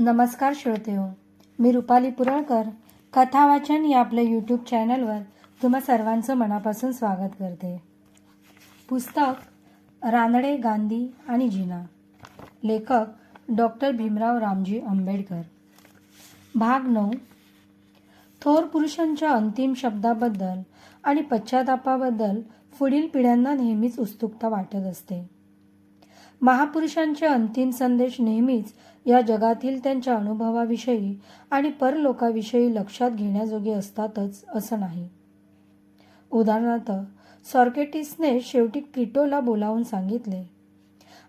नमस्कार श्रोतेहो मी रुपाली पुरळकर. कथा वाचन या आपल्या यूट्यूब चॅनलवर तुम्हा सर्वांचं मनापासून स्वागत करते. पुस्तक रानडे गांधी आणि जिना. लेखक डॉक्टर भीमराव रामजी आंबेडकर. भाग नऊ. थोर पुरुषांच्या अंतिम शब्दाबद्दल आणि पश्चातापाबद्दल पुढील पिढ्यांना नेहमीच उत्सुकता वाटत असते. महापुरुषांचे अंतिम संदेश नेहमीच या जगातील त्यांच्या अनुभवाविषयी आणि परलोकाविषयी लक्षात घेण्याजोगे असतातच असं नाही. उदाहरणार्थ सॉर्केटिसने शेवटी क्रिटोला बोलावून सांगितले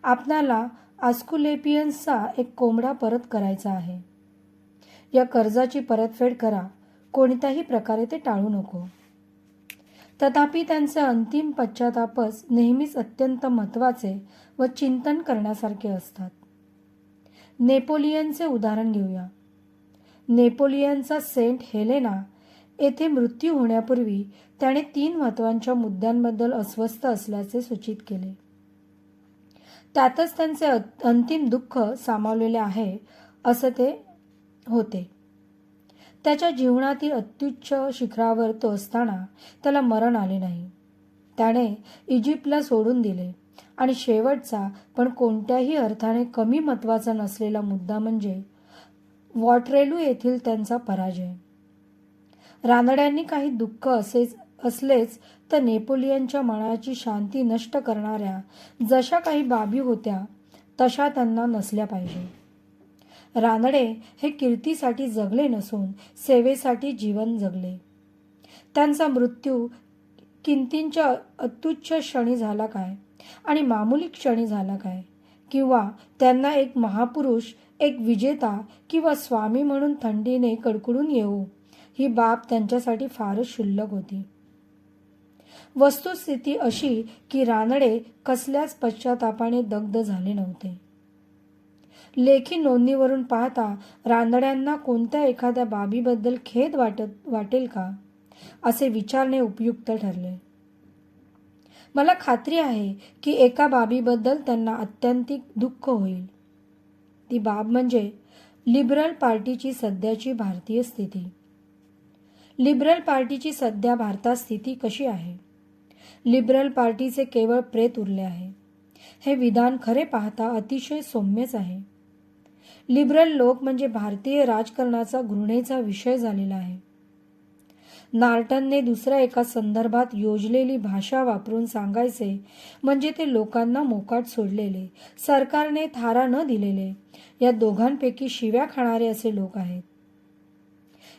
आपणाला आस्कुलेपियन्सचा एक कोंबडा परत करायचा आहे. या कर्जाची परतफेड करा कोणत्याही प्रकारे ते टाळू नको. तथापि त्यांचे अंतिम पश्चातापच नेहमीच अत्यंत महत्त्वाचे व चिंतन करण्यासारखे असतात. नेपोलियनचे उदाहरण घेऊया. नेपोलियनचा सेंट हेलेना येथे मृत्यू होण्यापूर्वी त्याने तीन महत्त्वांच्या मुद्द्यांबद्दल अस्वस्थ असल्याचे सूचित केले. त्यातच त्यांचे अंतिम दुःख सामावलेले आहे असं ते होते. त्याच्या जीवनातील अत्युच्च शिखरावर तो असताना त्याला मरण आले नाही. त्याने इजिप्तला सोडून दिले. आणि शेवटचा पण कोणत्याही अर्थाने कमी महत्त्वाचा नसलेला मुद्दा म्हणजे वॉटरेलू येथील त्यांचा पराजय. रानड्यांनी काही दुःख असेच असलेच तर नेपोलियनच्या मनाची शांती नष्ट करणाऱ्या जशा काही बाबी होत्या तशा त्यांना नसल्या पाहिजे. रानडे हे कीर्तीसाठी जगले नसून सेवेसाठी जीवन जगले. त्यांचा मृत्यू किंतींच्या अत्युच्च क्षणी झाला काय? आणि मामूली क्षणी झाला काय? किंवा त्यांना एक महापुरुष एक विजेता किंवा स्वामी म्हणून थंडीने कडकडून येऊ ही बाब त्यांच्यासाठी फारच क्षुल्लक होती. वस्तुस्थिती अशी की रानडे कसल्याच पश्चातापाने दग्ध झाले नव्हते. लेखी नोंदणीवरून पाहता रानड्यांना कोणत्या एखाद्या बाबीबद्दल खेद वाटत वाटेल का? असे विचारणे उपयुक्त ठरले. मला खात्री आहे की एका बाबीबद्दल त्यांना अत्यंतिक दुःख होईल. ती बाब म्हणजे लिबरल पार्टीची सध्याची भारतीय स्थिती. लिबरल पार्टीची सध्या भारतात स्थिती कशी आहे? लिबरल पार्टीचे केवळ प्रेत उरले आहे. हे विधान खरे पाहता अतिशय सौम्यच आहे. लिबरल लोक म्हणजे भारतीय राजकारणाचा घृणेचा विषय झालेला आहे. नार्टनने दुसऱ्या एका संदर्भात योजलेली भाषा वापरून सांगायचे म्हणजे ते लोकांना मोकाट सोडलेले सरकारने थारा न दिलेले. या दोघांपैकी शिव्या खाणारे असे लोक आहेत.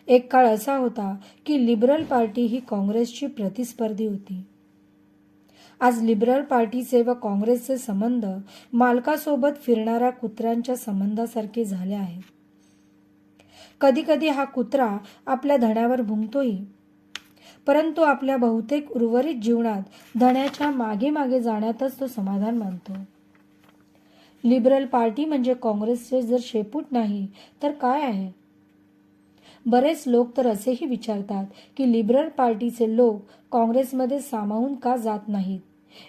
एक काळ असा होता की लिबरल पार्टी ही काँग्रेसची प्रतिस्पर्धी होती. आज लिबरल पार्टीचे व काँग्रेसचे संबंध मालकासोबत फिरणाऱ्या कुत्र्यांच्या संबंधासारखे झाले आहेत कधीकधी हा कुत्रा आपल्या धण्यावर भुंकतोही. परंतु आपल्या बहुतेक उर्वरित जीवनात धण्याच्या मागे मागे जाण्यातच तो समाधान मानतो. लिबरल पार्टी म्हणजे काँग्रेसचे जर शेपूट नाही तर काय आहे? बरेच लोक तर असेही विचारतात की लिबरल पार्टीचे लोक काँग्रेसमध्ये सामावून का जात नाहीत?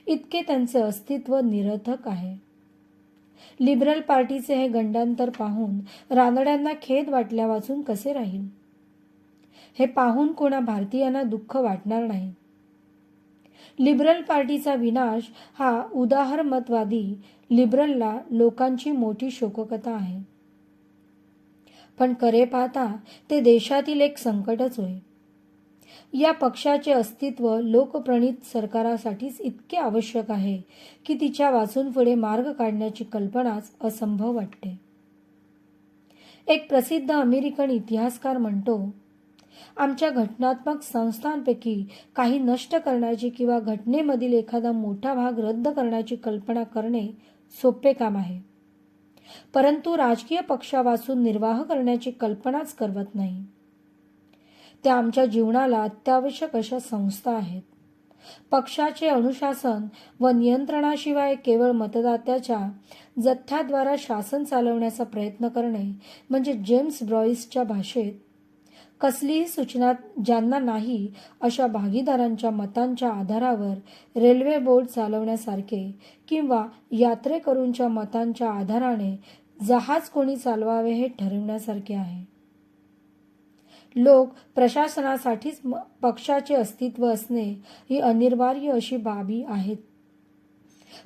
इतके त्यांचे अस्तित्व निरर्थक आहे. लिबरल पार्टीचे हे गंडांतर पाहून रानड्यांना खेद वाटल्या वाचून कसे राहील? हे पाहून कोणा भारतीयांना दुःख वाटणार नाही. लिबरल पार्टीचा विनाश हा उदाहरमतवादी लिबरलला लोकांची मोठी शोककथा आहे. पण करे पाहता ते देशातील एक संकटच होय. या पक्षाचे अस्तित्व लोकप्रणित सरकारासाठीच इतके आवश्यक आहे की तिच्या वाचून पुढे मार्ग काढण्याची कल्पनाच असंभव वाटते. एक प्रसिद्ध अमेरिकन इतिहासकार म्हणतो आमच्या घटनात्मक संस्थांपैकी काही नष्ट करण्याची किंवा घटनेमधील एखादा मोठा भाग रद्द करण्याची कल्पना करणे सोपे काम आहे. परंतु राजकीय पक्षापासून निर्वाह करण्याची कल्पनाच करवत नाही. त्या आमच्या जीवनाला अत्यावश्यक अशा संस्था आहेत. पक्षाचे अनुशासन व नियंत्रणाशिवाय केवळ मतदात्याच्या जथ्याद्वारा शासन चालवण्याचा प्रयत्न करणे म्हणजे जेम्स ब्रॉईसच्या भाषेत कसलीही सूचना ज्यांना नाही अशा भागीदारांच्या मतांच्या आधारावर रेल्वे बोर्ड चालवण्यासारखे किंवा यात्रेकरूंच्या मतांच्या आधाराने जहाज कोणी चालवावे हे ठरविण्यासारखे आहे. लोक प्रशासनासाठीच म- पक्षाचे अस्तित्व असणे ही अनिवार्य अशी बाबी आहेत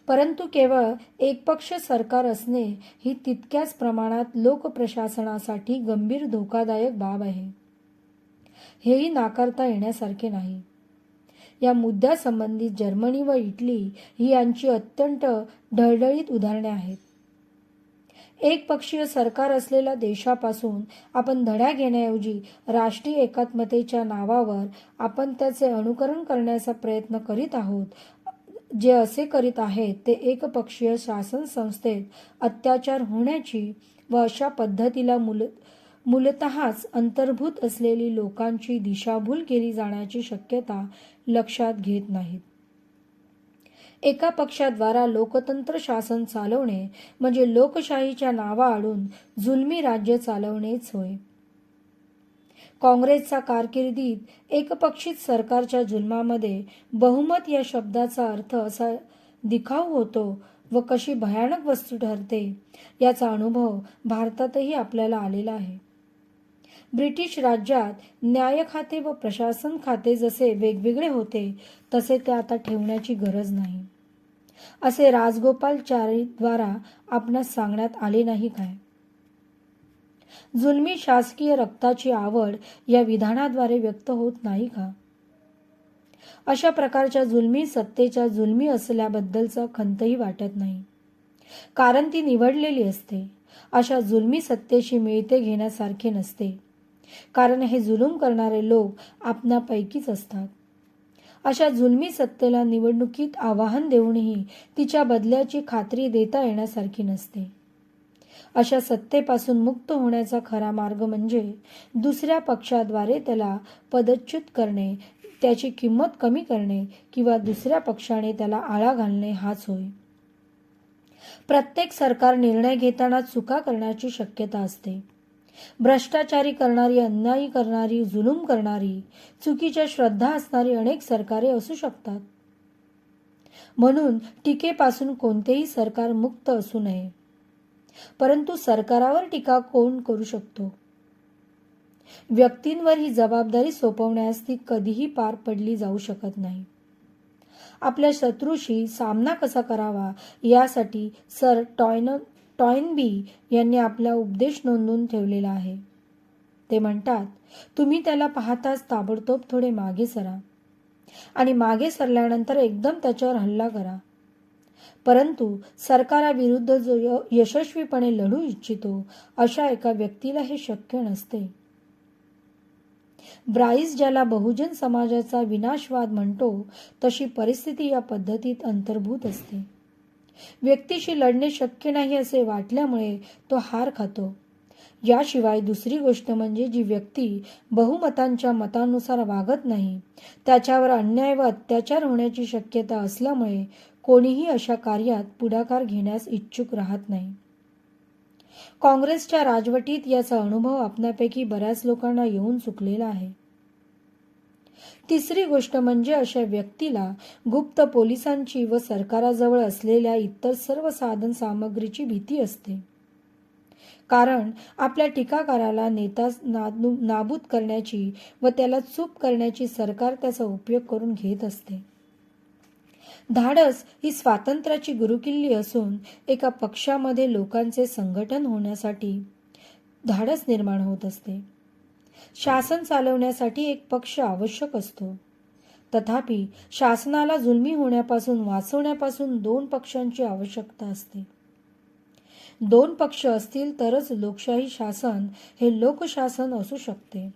परंतु केवळ एकपक्ष सरकार असणे ही तितक्याच प्रमाणात लोकप्रशासनासाठी गंभीर धोकादायक बाब आहे. हेही नाकारता येण्यासारखे नाही. या मुद्द्यासंबंधित जर्मनी व इटली ही यांची अत्यंत ढळढळीत उदाहरणे आहेत. एक पक्षीय सरकार असलेल्या देशापासून आपण धड्या घेण्याऐवजी राष्ट्रीय एकात्मतेच्या नावावर आपण त्याचे अनुकरण करण्याचा प्रयत्न करीत आहोत. जे असे करीत आहेत ते एकपक्षीय शासन संस्थेत अत्याचार होण्याची व अशा पद्धतीला मूल मूलतःच अंतर्भूत असलेली लोकांची दिशाभूल केली जाण्याची शक्यता लक्षात घेत नाहीत. एका पक्षाद्वारा लोकतंत्र शासन चालवणे म्हणजे लोकशाहीच्या नावाआडून जुलमी राज्य चालवणेच होय. काँग्रेसचा कारकिर्दीत एकपक्षीत सरकारच्या जुलमामध्ये बहुमत या शब्दाचा अर्थ असा दिखाऊ होतो व कशी भयानक वस्तू ठरते याचा अनुभव भारतातही आपल्याला आलेला आहे. ब्रिटिश राज्यात न्याय खाते व प्रशासन खाते जसे वेगवेगळे होते तसे ते आता ठेवण्याची गरज नाही. असे राजगोपालचारीद्वारा आपणास सांगण्यात आले नाही काय? जुलमी शासकीय रक्ताची आवड या विधानाद्वारे व्यक्त होत नाही का? अशा प्रकारच्या जुलमी सत्तेच्या जुलमी असल्याबद्दलचा खंतही वाटत नाही. कारण ती निवडलेली असते. अशा जुलमी सत्तेशी मिळते घेण्यासारखे नसते. कारण हे जुलूम करणारे लोक आपणापैकीच असतात. अशा जुलमी सत्तेला निवडणुकीत आवाहन देऊनही तिच्या बदल्याची खात्री देता येण्यासारखी नसते. अशा सत्तेपासून मुक्त होण्याचा खरा मार्ग म्हणजे दुसऱ्या पक्षाद्वारे त्याला पदच्युत करणे त्याची किंमत कमी करणे किंवा दुसऱ्या पक्षाने त्याला आळा घालणे हाच होय. प्रत्येक सरकार निर्णय घेताना चुका करण्याची शक्यता असते. भ्रष्टाचारी करणारी अन्यायी करणारी जुलूम करणारी चुकीच्या श्रद्धा असणारी अनेक सरकारे असू शकतात. म्हणून टीकेपासून कोणतेही सरकार मुक्त असू नये. परंतु सरकारावर टीका कोण करू शकतो? व्यक्तींवर ही जबाबदारी सोपवण्यास ती कधीही पार पडली जाऊ शकत नाही. आपल्या शत्रूशी सामना कसा करावा यासाठी सर टॉयन टॉयनबी यांनी आपला उपदेश नोंदवून ठेवलेला आहे. ते म्हणतात तुम्ही त्याला पाहताच ताबडतोब थोडे मागे सरा आणि मागे सरल्यानंतर एकदम त्याच्यावर हल्ला करा. परंतु सरकाराविरुद्ध जो य- यशस्वीपणे लढू इच्छितो अशा एका व्यक्तीला हे शक्य नसते. ब्राईस ज्याला बहुजन समाजाचा विनाशवाद म्हणतो तशी परिस्थिती या पद्धतीत अंतर्भूत असते. व्यक्तीशी लढणे शक्य नाही असे वाटल्यामुळे तो हार खातो. याशिवाय दुसरी गोष्ट म्हणजे जी व्यक्ती बहुमतांच्या मतानुसार वागत नाही त्याच्यावर अन्याय व अत्याचार होण्याची शक्यता असल्यामुळे कोणीही अशा कार्यात पुढाकार घेण्यास इच्छुक राहत नाही. काँग्रेसच्या राजवटीत याचा अनुभव आपणापैकी बऱ्याच लोकांना येऊन चुकलेला आहे. तिसरी गोष्ट म्हणजे अशा व्यक्तीला गुप्त पोलिसांची व सरकाराजवळ असलेल्या इतर सर्व साधन सामग्रीची भीती असते. कारण आपल्या टीकाकाराला नेता नाबूद करण्याची व त्याला चूप करण्याची सरकार त्याचा उपयोग करून घेत असते. धाडस ही स्वातंत्र्याची गुरुकिल्ली असून एका पक्षामध्ये लोकांचे संघटन होण्यासाठी धाडस निर्माण होत असते. शासन चालवण्यासाठी एक पक्ष आवश्यक असतो. तथापि शासनाला जुलमी होण्यापासून वाचवण्यापासून दोन पक्षांची आवश्यकता असते. दोन पक्ष असतील तरच लोकशाही शासन हे लोकशासन असू शकते.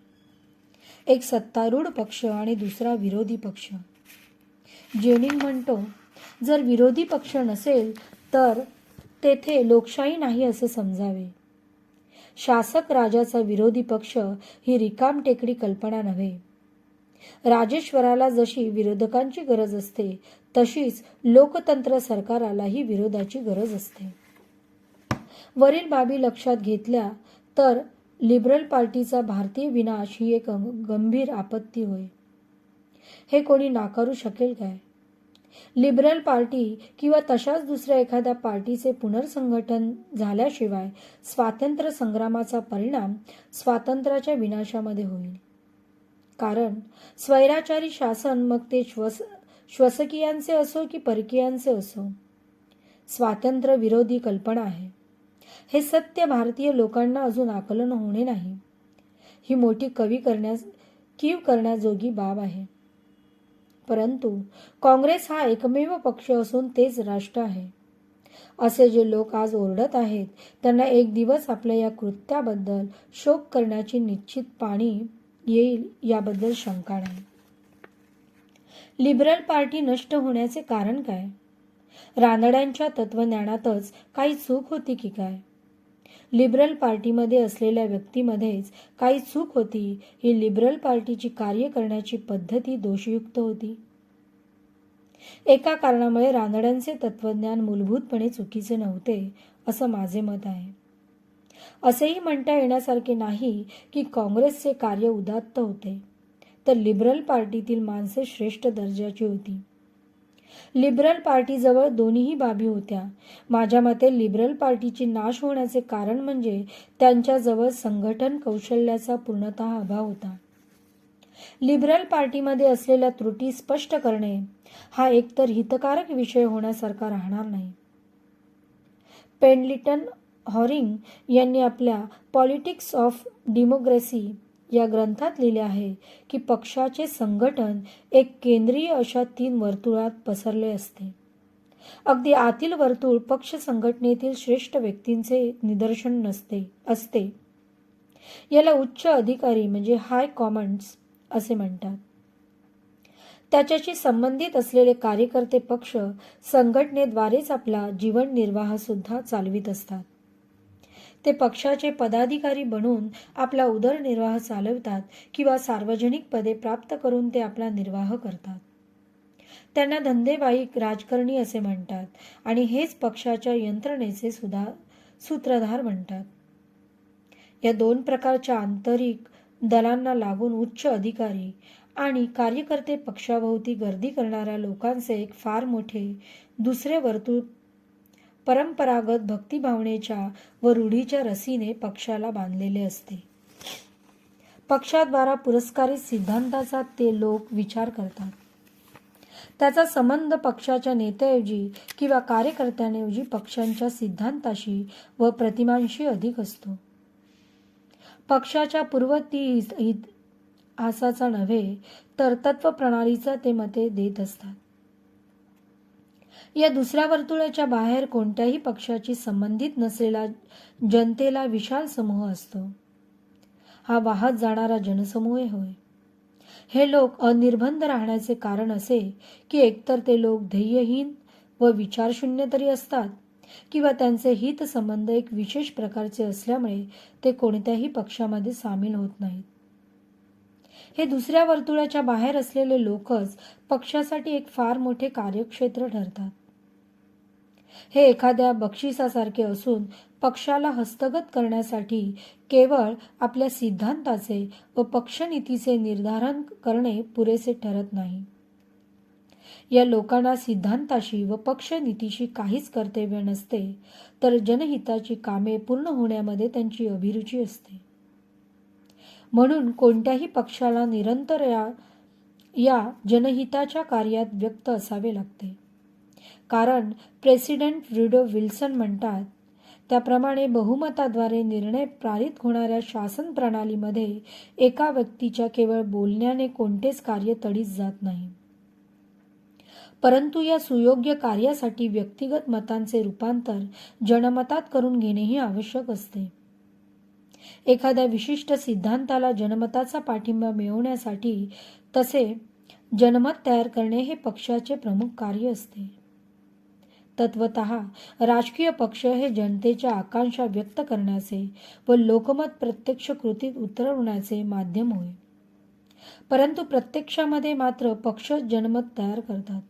एक सत्तारूढ पक्ष आणि दुसरा विरोधी पक्ष. जेनिंग म्हणतो जर विरोधी पक्ष नसेल तर तेथे लोकशाही नाही असे समजावे. शासक राजाचा विरोधी पक्ष ही रिकाम टेकडी कल्पना नव्हे. राजेश्वराला जशी विरोधकांची गरज असते तशीच लोकतंत्र सरकारालाही विरोधाची गरज असते. वरील बाबी लक्षात घेतल्या तर लिबरल पार्टीचा भारतीय विनाश ही एक गंभीर आपत्ती होय. हे कोणी नाकारू शकेल काय? लिबरल पार्टी किंवा तशाच दुसऱ्या एखाद्या पार्टीचे पुनर्संघटन झाल्याशिवाय स्वातंत्र्य संग्रामाचा परिणाम स्वातंत्र्याच्या विनाशामध्ये होईल. कारण स्वैराचारी शासन मग ते श्वस श्वसकीयांचे असो की परकीयांचे असो स्वातंत्र्य विरोधी कल्पना आहे. हे सत्य भारतीय लोकांना अजून आकलन होणे नाही. ही मोठी कवी करण्यास कीव करण्याजोगी बाब आहे. परंतु काँग्रेस हा एकमेव पक्ष असून तेच राष्ट्र आहे. असे जे लोक आज ओरडत आहेत त्यांना एक दिवस आपल्या या कृत्याबद्दल शोक करण्याची निश्चित पाणी येईल याबद्दल शंका नाही. लिबरल पार्टी नष्ट होण्याचे कारण काय? रानड्यांच्या तत्वज्ञानातच काही चूक होती की काय? लिबरल पार्टीमध्ये असलेल्या व्यक्तीमध्येच काही चूक होती. ही लिबरल पार्टीची कार्य करण्याची पद्धती दोषयुक्त होती. एका कारणामुळे रानड्यांचे तत्वज्ञान मूलभूतपणे चुकीचे नव्हते असं माझे मत आहे. असेही म्हणता येण्यासारखे नाही की काँग्रेसचे कार्य उदात्त होते. तर लिबरल पार्टीतील माणसे श्रेष्ठ दर्जाची होती. लिबरल पार्टीजवळ दोन्हीही बाबी होत्या. माझ्या मते लिबरल पार्टीची नाश होण्याचे कारण म्हणजे त्यांच्याजवळ संघटन कौशल्याचा पूर्णतः अभाव होता. लिबरल पार्टीमध्ये असलेल्या त्रुटी स्पष्ट करणे हा एकतर हितकारक विषय होण्यासारखा राहणार नाही. पेनलिटन हॉरिंग यांनी आपल्या पॉलिटिक्स ऑफ डेमोक्रेसी या ग्रंथात लिहिले आहे की पक्षाचे संघटन एक केंद्रीय अशा तीन वर्तुळात पसरले असते. अगदी आतील वर्तुळ पक्ष संघटनेतील श्रेष्ठ व्यक्तींचे निदर्शन नसते असते. याला उच्च अधिकारी म्हणजे हाय कॉमंड्स असे म्हणतात. त्याच्याशी संबंधित असलेले कार्यकर्ते पक्ष संघटनेद्वारेच आपला जीवन निर्वाह सुद्धा चालवित असतात. ते पक्षाचे पदाधिकारी बनून आपला उदरनिर्वाह चालवतात किंवा सार्वजनिक पदे प्राप्त करून ते आपला निर्वाह करतात. त्यांना धंदेवाईक राजकारणी असे म्हणतात आणि हेच पक्षाच्या यंत्रणेचे सुद्धा सूत्रधार म्हणतात. या दोन प्रकारच्या आंतरिक दलांना लागून उच्च अधिकारी आणि कार्यकर्ते पक्षाभोवती गर्दी करणाऱ्या लोकांचे एक फार मोठे दुसरे वर्तुळ परंपरागत भक्तिभावनेच्या व रूढीच्या रसीने पक्षाला बांधलेले असते. पक्षाद्वारा पुरस्कारित सिद्धांताचा ते लोक विचार करतात. त्याचा संबंध पक्षाच्या नेत्याऐवजी किंवा कार्यकर्त्यांऐवजी पक्षांच्या सिद्धांताशी व प्रतिमांशी अधिक असतो. पक्षाच्या पूर्वती आसाचा नव्हे तर तत्वप्रणालीचा ते मते देत असतात. या दुसऱ्या वर्तुळाच्या बाहेर कोणत्याही पक्षाची संबंधित नसलेला जनतेला विशाल समूह असतो. हा वाहत जाणारा जनसमूह होय. हे लोक अनिर्बंध राहण्याचे कारण असे की एकतर ते लोक ध्येयहीन व विचारशून्य तरी असतात किंवा त्यांचे हित संबंध एक विशेष प्रकारचे असल्यामुळे ते कोणत्याही पक्षामध्ये सामील होत नाहीत. हे दुसऱ्या वर्तुळाच्या बाहेर असलेले लोकच पक्षासाठी एक फार मोठे कार्यक्षेत्र ठरतात. हे एखाद्या बक्षिसासारखे असून पक्षाला हस्तगत करण्यासाठी केवळ आपल्या सिद्धांताचे व पक्षनीतीचे निर्धारण करणे पुरेसे ठरत नाही. या लोकांना सिद्धांताशी व पक्षनीतीशी काहीच कर्तव्य नसते तर जनहिताची कामे पूर्ण होण्यामध्ये त्यांची अभिरुची असते. म्हणून कोणत्याही पक्षाला निरंतर या या जनहिताच्या कार्यात व्यक्त असावे लागते. कारण प्रेसिडेंट रिडो विल्सन म्हणतात त्याप्रमाणे बहुमताद्वारे निर्णय पारित होणाऱ्या शासन प्रणालीमध्ये एका व्यक्तीच्या केवळ बोलण्याने कोणतेच कार्य तडीच जात नाही. परंतु या सुयोग्य कार्यासाठी व्यक्तिगत मतांचे रूपांतर जनमतात करून घेणेही आवश्यक असते. एखाद्या विशिष्ट सिद्धांताला जनमताचा पाठिंबा मिळवण्यासाठी तसे जनमत तयार करणे हे पक्षाचे प्रमुख कार्य असते. तत्वत राजकीय पक्ष हे जनतेच्या आकांक्षा व्यक्त करण्याचे व लोकमत प्रत्यक्ष कृतीत उतरवण्याचे माध्यम होय. परंतु प्रत्यक्षामध्ये मात्र पक्ष जनमत तयार करतात.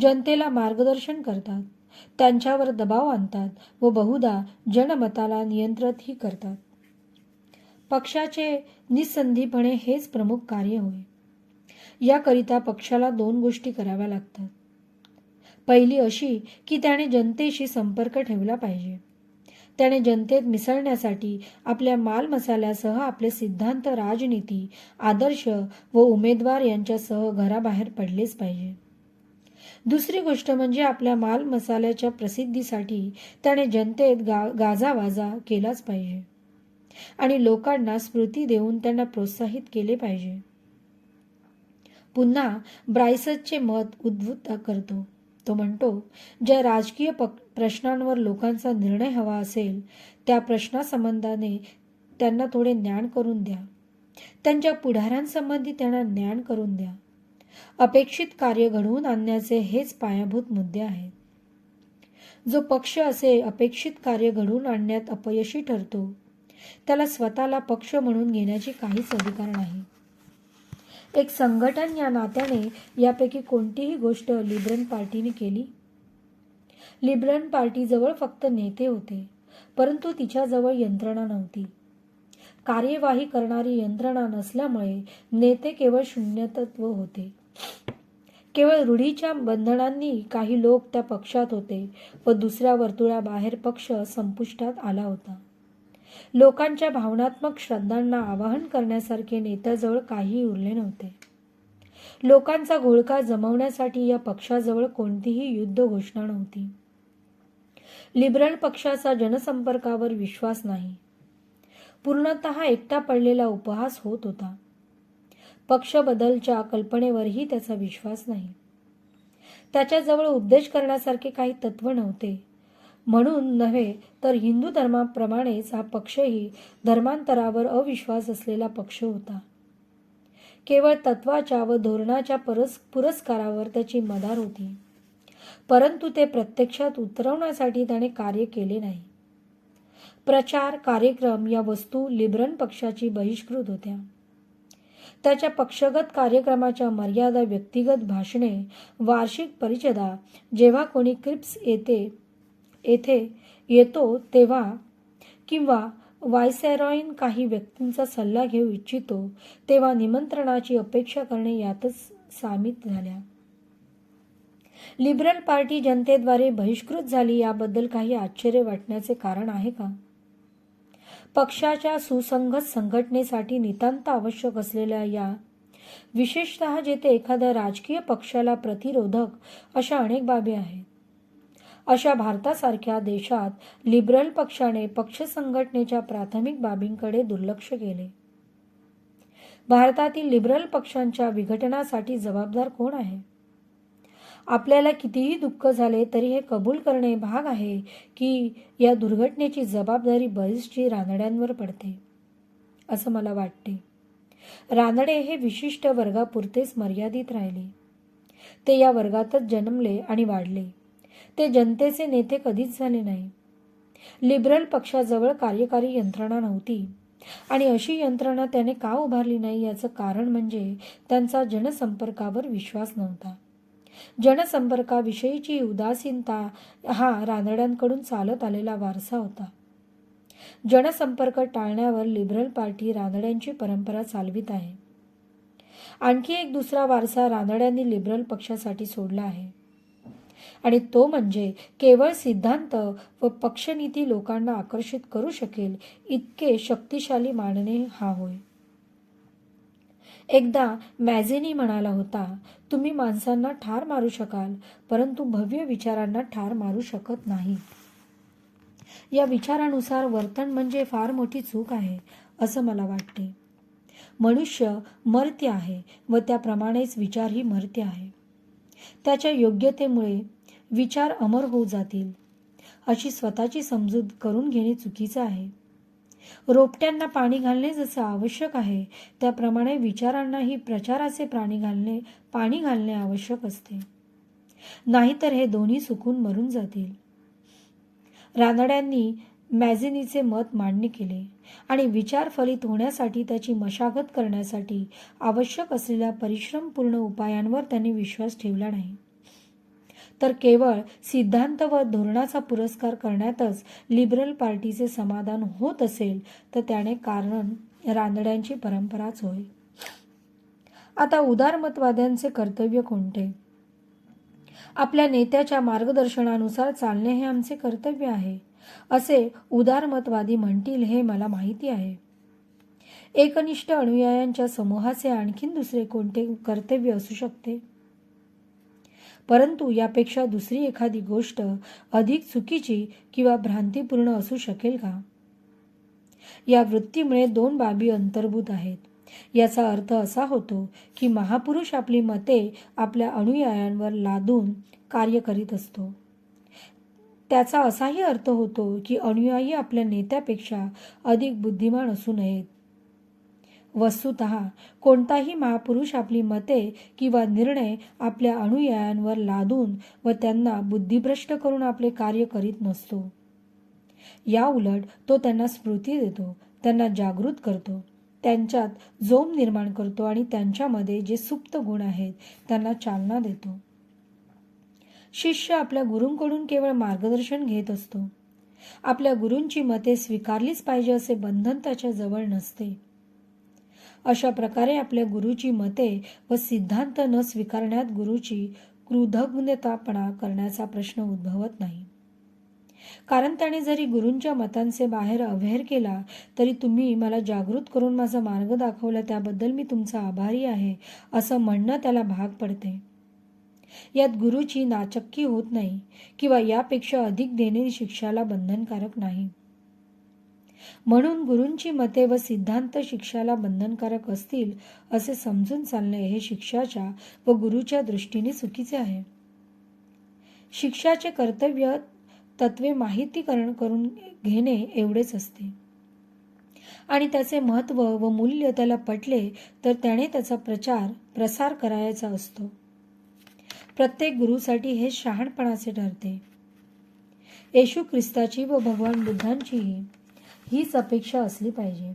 जनतेला मार्गदर्शन करतात. त्यांच्यावर दबाव आणतात व बहुधा जनमताला नियंत्रितही करतात. पक्षाचे निसंधीपणे हेच प्रमुख कार्य होय. याकरिता पक्षाला दोन गोष्टी कराव्या लागतात. पहिली अशी की त्याने जनतेशी संपर्क ठेवला पाहिजे. त्याने जनतेत मिसळण्यासाठी आपल्या मालमसाल्यासह आपले सिद्धांत राजनीती आदर्श व उमेदवार यांच्यासह घराबाहेर पडलेच पाहिजे. दुसरी गोष्ट म्हणजे आपल्या माल मसाल्याच्या प्रसिद्धीसाठी त्याने जनतेत गा गाजावाजा केलाच पाहिजे. आणि लोकांना स्मृती देऊन त्यांना प्रोत्साहित केले पाहिजे. पुन्हा ब्रायसचे मत उद्भूत करतो. तो म्हणतो ज्या राजकीय पक प्रश्नांवर लोकांचा निर्णय हवा असेल त्या प्रश्नासंबंधाने त्यांना थोडे ज्ञान करून द्या. त्यांच्या पुढाऱ्यांसंबंधी त्यांना ज्ञान करून द्या. अपेक्षित कार्य घडवून आणण्याचे हेच पायाभूत मुद्दे आहेत. जो पक्ष असे अपेक्षित कार्य घडवून आणण्यात अपयशी ठरतो त्याला स्वतःला पक्ष म्हणून घेण्याची काहीच अधिकार नाही. एक संघटन या नात्याने यापैकी कोणतीही गोष्ट लिबरन पार्टीने केली? लिबरन पार्टीजवळ फक्त नेते होते परंतु तिच्याजवळ यंत्रणा नव्हती. कार्यवाही करणारी यंत्रणा नसल्यामुळे नेते केवळ शून्यतत्व होते. केवळ रूढीच्या बंधनांनी काही लोक त्या पक्षात होते व दुसऱ्या वर्तुळाबाहेर पक्ष संपुष्टात आला होता. लोकांच्या भावनात्मक श्रद्धांना आवाहन करण्यासारखे नेत्याजवळ काही उरले नव्हते. लोकांचा घोळका जमवण्यासाठी या पक्षाजवळ कोणतीही युद्ध घोषणा नव्हती. लिबरल पक्षाचा जनसंपर्कावर विश्वास नाही. पूर्णतः एकटा पडलेला उपहास होत होता. पक्ष बदलच्या कल्पनेवरही त्याचा विश्वास नाही. त्याच्याजवळ उपदेश करण्यासारखे काही तत्व नव्हते. म्हणून नव्हे तर हिंदू धर्माप्रमाणेच हा पक्षही धर्मांतरावर अविश्वास असलेला पक्ष होता. केवळ तत्वाच्या व धोरणाच्या परस पुरस्कारावर त्याची मदार होती. परंतु ते प्रत्यक्षात उतरवण्यासाठी त्याने कार्य केले नाही. प्रचार कार्यक्रम या वस्तू लिब्रन पक्षाची बहिष्कृत होत्या. त्याच्या पक्षगत कार्यक्रमाच्या मर्यादा व्यक्तिगत भाषणे वार्षिक परिषदा जेव्हा कोणी क्रिप्स येते येथे येतो तेव्हा किंवा वायसॅरॉईन काही व्यक्तींचा सल्ला घेऊ इच्छितो तेव्हा निमंत्रणाची अपेक्षा करणे यातच सामीत झाल्या. लिबरल पार्टी जनतेद्वारे बहिष्कृत झाली याबद्दल काही आश्चर्य वाटण्याचे कारण आहे का? पक्षाच्या सुसंगत संघटनेसाठी नितांत आवश्यक असलेल्या या विशेषतः जेथे एखाद्या राजकीय पक्षाला प्रतिरोधक अशा अनेक बाबी आहेत अशा भारतासारख्या देशात लिबरल पक्षाने पक्ष संघटनेच्या प्राथमिक बाबींकडे दुर्लक्ष केले. भारतातील लिबरल पक्षांच्या विघटनासाठी जबाबदार कोण आहे? आपल्याला कितीही दुःख झाले तरी हे कबूल करणे भाग आहे की या दुर्घटनेची जबाबदारी बरीचशी रानड्यांवर पडते असं मला वाटते. रानडे हे विशिष्ट वर्गापुरतेच मर्यादित राहिले. ते या वर्गातच जन्मले आणि वाढले. ते जनतेचे नेते कधीच झाले नाही. लिबरल पक्षाजवळ कार्यकारी यंत्रणा नव्हती. आणि अशी यंत्रणा त्याने का उभारली नाही याचं कारण म्हणजे त्यांचा जनसंपर्कावर विश्वास नव्हता. जनसंपर्काविषयीची उदासीनता हा रानड्यांकडून चालत आलेला वारसा होता. जनसंपर्क टाळण्यावर लिबरल पार्टी रानड्यांची परंपरा चालवित आहे. आणखी एक दुसरा वारसा रानड्यांनी लिबरल पक्षासाठी सोडला आहे. आणि तो म्हणजे केवळ सिद्धांत व पक्षनीती लोकांना आकर्षित करू शकेल इतके शक्तिशाली मानणे हा होय. एकदा मॅझेनी म्हणाला होता तुम्ही माणसांना ठार मारू शकाल परंतु भव्य विचारांना ठार मारू शकत नाही. या विचारानुसार वर्तन म्हणजे फार मोठी चूक आहे असं मला वाटते. मनुष्य मर्त्य आहे व त्याप्रमाणेच विचारही मर्त्य आहे. त्याच्या योग्यतेमुळे विचार अमर होऊ जातील. अशी स्वतःची समजूत करून घेणे चुकीचं आहे. रोपट्यांना पाणी घालणे जसं आवश्यक आहे त्याप्रमाणे विचारांनाही प्रचाराचे प्राणी घालणे पाणी घालणे आवश्यक असते. नाहीतर हे दोन्ही सुकून मरून जातील. रानड्यांनी मॅझिनीचे मत मांडणी केले आणि विचार फलित होण्यासाठी त्याची मशागत करण्यासाठी आवश्यक असलेल्या परिश्रमपूर्ण उपायांवर त्यांनी विश्वास ठेवला नाही. तर केवळ सिद्धांत व धोरणाचा पुरस्कार करण्यातच लिबरल पार्टीचे समाधान होत असेल तर त्याने कारण रानड्यांची परंपराच होय. आता उदारमतवाद्यांचे कर्तव्य कोणते? आपल्या नेत्याच्या मार्गदर्शनानुसार चालणे हे आमचे कर्तव्य आहे असे उदारमतवादी म्हणतील हे मला माहिती आहे. एकनिष्ठ अनुयायांच्या समूहाचे आणखीन दुसरे कोणते कर्तव्य असू शकते? परंतु यापेक्षा दुसरी एखादी गोष्ट अधिक चुकीची किंवा भ्रांतीपूर्ण असू शकेल का? या वृत्तीमुळे दोन बाबी अंतर्भूत आहेत. याचा अर्थ असा होतो की महापुरुष आपली मते आपल्या अनुयायांवर लादून कार्य करीत असतो. त्याचा असाही अर्थ होतो की अनुयायी आपल्या नेत्यापेक्षा अधिक बुद्धिमान असू नयेत. वस्तुत कोणताही महापुरुष आपली मते किंवा निर्णय आपल्या अनुयायांवर लादून व त्यांना बुद्धिभ्रष्ट करून आपले कार्य करीत नसतो. या उलट तो त्यांना स्मृती देतो त्यांना जागृत करतो त्यांच्यात जोम निर्माण करतो आणि त्यांच्यामध्ये जे सुप्त गुण आहेत त्यांना चालना देतो. शिष्य आपल्या गुरूंकडून केवळ मार्गदर्शन घेत असतो. आपल्या गुरूंची मते स्वीकारलीच पाहिजे असे बंधन त्याच्याजवळ नसते. अशा प्रकारे आपल्या गुरुची मते व सिद्धांत न स्वीकारण्यात गुरुची कृतज्ञतापणा करण्याचा प्रश्न उद्भवत नाही. कारण त्याने जरी गुरूंच्या मतांचे बाहेर अवहेर केला तरी तुम्ही मला जागृत करून माझा मार्ग दाखवला त्याबद्दल मी तुमचा आभारी आहे असं म्हणणं त्याला भाग पडते. यात गुरुची नाचक्की होत नाही किंवा यापेक्षा अधिक देणे शिक्षाला बंधनकारक नाही. म्हणून गुरूंची मते व सिद्धांत शिक्षाला बंधनकारक असतील असे समजून चालणे हे शिक्षाच्या व गुरुच्या दृष्टीने चुकीचे आहे. शिक्षाचे कर्तव्य तत्वे माहितीकरण करून घेणे एवढेच असते. आणि त्याचे महत्त्व व मूल्य त्याला पटले तर त्याने त्याचा प्रचार प्रसार करायचा असतो. प्रत्येक गुरुसाठी हे शहाणपणाचे ठरते. येशू ख्रिस्ताची व भगवान बुद्धांचीही हीच अपेक्षा असली पाहिजे.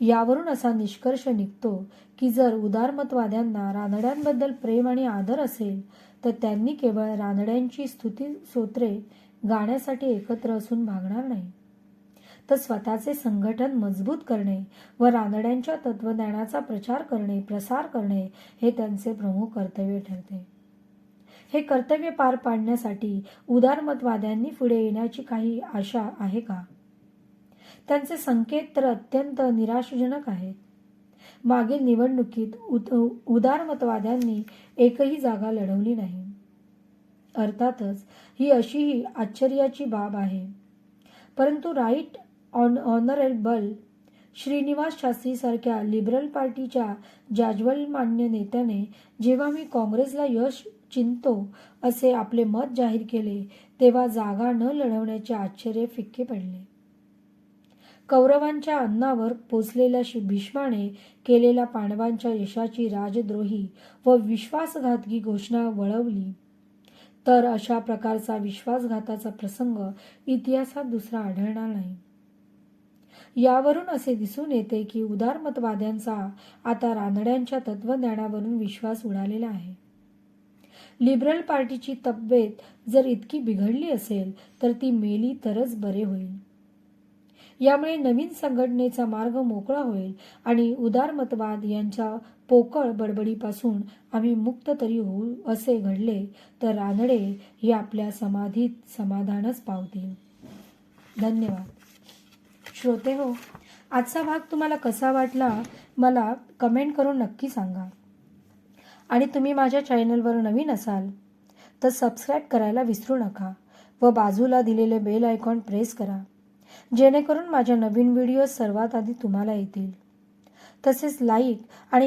यावरून असा निष्कर्ष निघतो की जर उदारमतवाद्यांना रानड्यांबद्दल प्रेम आणि आदर असेल तर त्यांनी केवळ रानड्यांची स्तुती स्तोत्रे गाण्यासाठी एकत्र असून भागणार नाही. तर स्वतःचे संघटन मजबूत करणे व रानड्यांच्या तत्वज्ञानाचा प्रचार करणे प्रसार करणे हे त्यांचे प्रमुख कर्तव्य ठरते. हे कर्तव्य पार पाडण्यासाठी उदारमतवाद्यांनी पुढे येण्याची काही आशा आहे का? त्यांचे संकेत तर अत्यंत निराशजनक आहेत. मागील निवडणुकीत उद उदारमतवाद्यांनी एकही जागा लढवली नाही. अर्थातच ही अशीही आश्चर्याची बाब आहे. परंतु right on honourable Srinivas Shastri सारख्या लिबरल पार्टीच्या जाज्वल्यमान्य नेत्याने जेव्हा मी काँग्रेसला यश चिंतो असे आपले मत जाहीर केले तेव्हा जागा न लढवण्याचे आश्चर्य फिक्के पडले. कौरवांच्या अन्नावर पोचलेल्या भीष्माने केलेल्या पांडवांच्या यशाची राजद्रोही व विश्वासघातकी घोषणा वळवली. तर अशा प्रकारचा विश्वासघाताचा प्रसंग इतिहासात दुसरा आढळणार नाही. यावरून असे दिसून येते की उदारमतवाद्यांचा आता रानड्यांच्या तत्वज्ञानावरून विश्वास उडालेला आहे. लिबरल पार्टीची तब्येत जर इतकी बिघडली असेल तर ती मेली तरच बरे होईल. यामुळे नवीन संघटनेचा मार्ग मोकळा होईल आणि उदारमतवाद यांच्या पोकळ बडबडीपासून आम्ही मुक्त तरी होऊ असे घडले तर रानडे हे आपल्या समाधीत समाधानच पावतील. धन्यवाद. श्रोते हो आजचा भाग तुम्हाला कसा वाटला मला कमेंट करून नक्की सांगा. आणि तुम्ही माझ्या चॅनलवर नवीन असाल तर सबस्क्राईब करायला विसरू नका व बाजूला दिलेले बेल आयकॉन प्रेस करा. जेणेकरून माझ्या नवीन व्हिडिओ सर्वात आधी तुम्हाला येतील. तसेच लाईक आणि